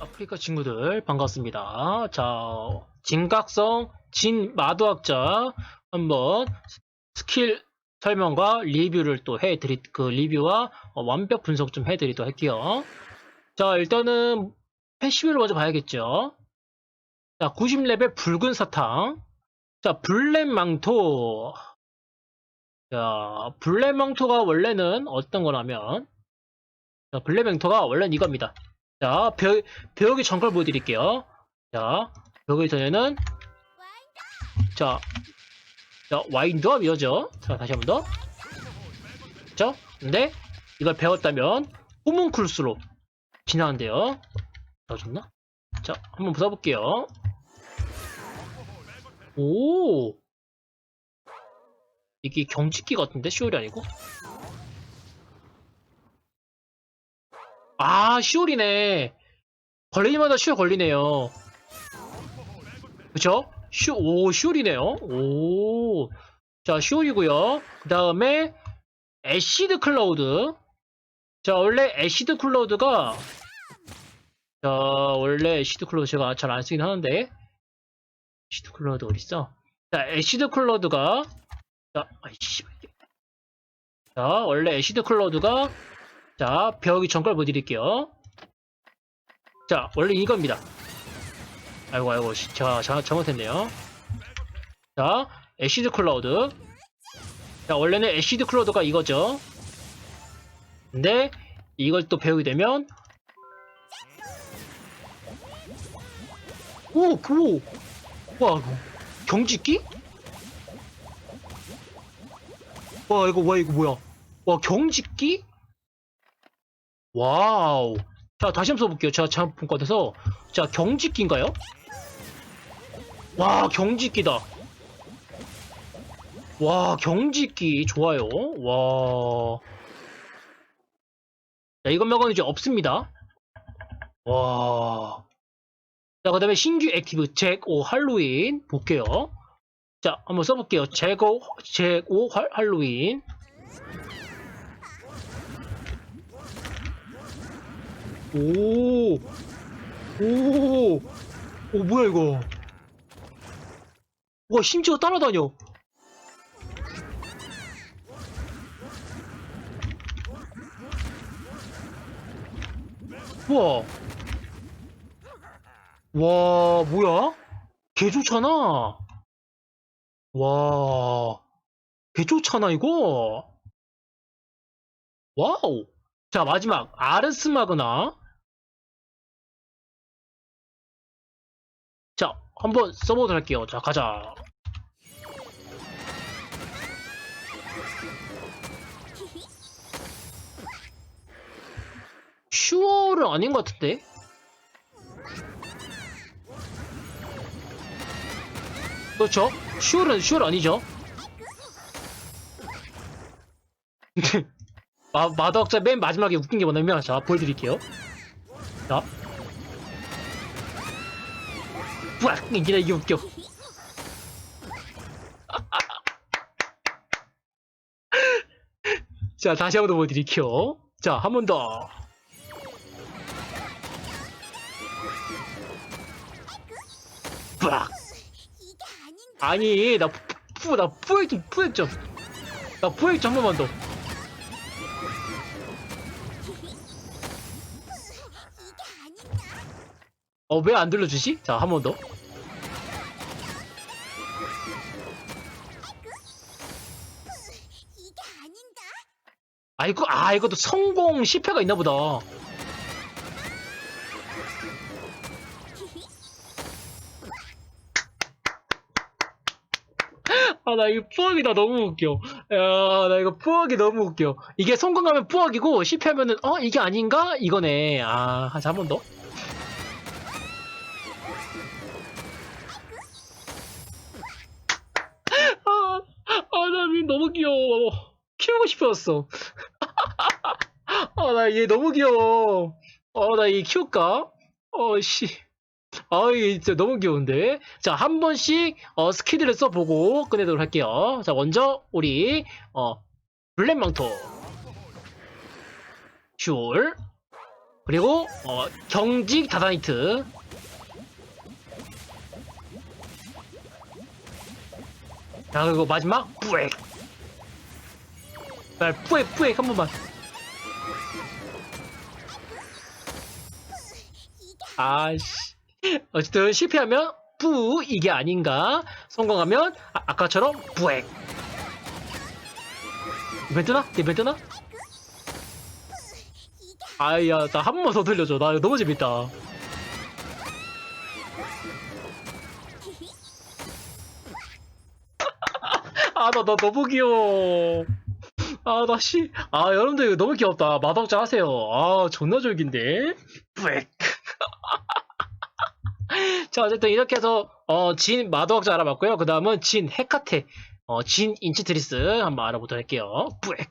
아프리카 친구들 반갑습니다. 자, 진각성 진 마도학자 한번 스킬 설명과 리뷰를 또 해드리 그 리뷰와 어, 완벽 분석 좀 해드리도록 할게요. 자, 일단은 패시브를 먼저 봐야겠죠. 자, 90레벨 붉은 사탕. 자, 블랙 망토. 자, 블랙 망토가 원래는 어떤 거냐면 자, 블랙 망토가 원래는 이겁니다. 자, 벽, 벽의 정글 보여드릴게요. 자, 벽의 전에는, 자, 자, 와인드업 이어죠. 자, 다시 한 번 더. 그쵸? 근데, 이걸 배웠다면, 호문쿨스로 지나간대요. 넣어줬나? 자, 한번 부숴볼게요. 오! 이게 경직기 같은데? 시올이 아니고? 아, 시올이네. 걸리기마다 시올 걸리네요. 그쵸? 시, 오, 시올이네요. 오. 자, 시올이고요. 그 다음에, 애시드 클라우드. 자, 원래 애시드 클라우드가, 자, 원래 애시드 클라우드 제가 잘 안 쓰긴 하는데, 애시드 클라우드 어딨어? 자, 애시드 클라우드가, 자, 아이씨. 자, 원래 애시드 클라우드가, 자, 벽이 정글 보여드릴게요. 자, 원래 이겁니다. 아이고, 아이고, 시- 자, 자, 잘못했네요. 자, 애시드 클라우드. 자, 원래는 애시드 클라우드가 이거죠. 근데, 이걸 또 배우게 되면, 오, 그, 와, 경직기? 와, 이거, 와, 이거 뭐야? 와, 경직기? 와우. 자, 다시 한번 써볼게요. 것 같아서. 자, 경직기인가요? 와, 경직기다. 와, 경직기. 좋아요. 와. 자, 이것 말고는 이제 없습니다. 와. 자, 그 다음에 신규 액티브 잭 오 할로윈 볼게요. 자, 한번 써볼게요. 잭오 할- 할로윈. 오, 오, 오, 뭐야, 이거. 와, 심지어 따라다녀. 우와. 와, 뭐야? 개 좋잖아. 와, 개 좋잖아, 이거. 와우. 자, 마지막. 아르스 마그나. 자, 한번 써보도록 할게요. 자, 가자. 슈어는 아닌 것 같은데? 그렇죠? 슈어는 슈어 아니죠? 마, 마덕자 맨 마지막에 웃긴 게 뭐냐면 자 보여드릴게요. 자. 뿌악 이게 이게 웃겨. 자 다시 한 번 더 보여드릴게요. 자 한 번더. 뿌악 아니 나 푸, 나 뿌액 좀 뿌액 좀나 뿌액 좀 한 번만 더 어, 왜 안 들려주지? 자, 한 번 더. 아, 이거, 아, 이것도 성공 실패가 있나 보다. 아, 나 이거 뿌억이다. 너무 웃겨. 야, 나 이거 뿌억이 너무 웃겨. 이게 성공하면 뿌억이고, 실패하면은, 어, 이게 아닌가? 이거네. 아, 자, 한 번 더. 아, 아, 나 미- 너무 귀여워. 키우고 싶었어. 아, 나 얘 너무 귀여워. 어, 나 얘 키울까? 어, 씨. 아, 이게 진짜 너무 귀여운데. 자, 한 번씩, 어, 스키드를 써보고 끝내도록 할게요. 자, 먼저, 우리, 어, 블랙망토. 슈올 그리고 어, 경직 다다니트. 자 그리고 마지막 뿌액 자, 뿌액 뿌액 한 번만. 아씨 어쨌든 실패하면 뿌 이게 아닌가. 성공하면 아, 까처럼 뿌액. 이벤 뜨나? 이벤 뜨나? 아야 나 한 번만 더 들려줘. 나 너무 재밌다. 아 나 나 너무 귀여워. 아나 씨. 아 여러분들 너무 귀엽다. 마덕자 하세요. 아 존나 졸긴데. 뿌액 자 어쨌든 이렇게 해서 어, 진 마덕자 알아봤고요. 그 다음은 진 헤카테 어, 진 인치트리스 한번 알아보도록 할게요. 뿌액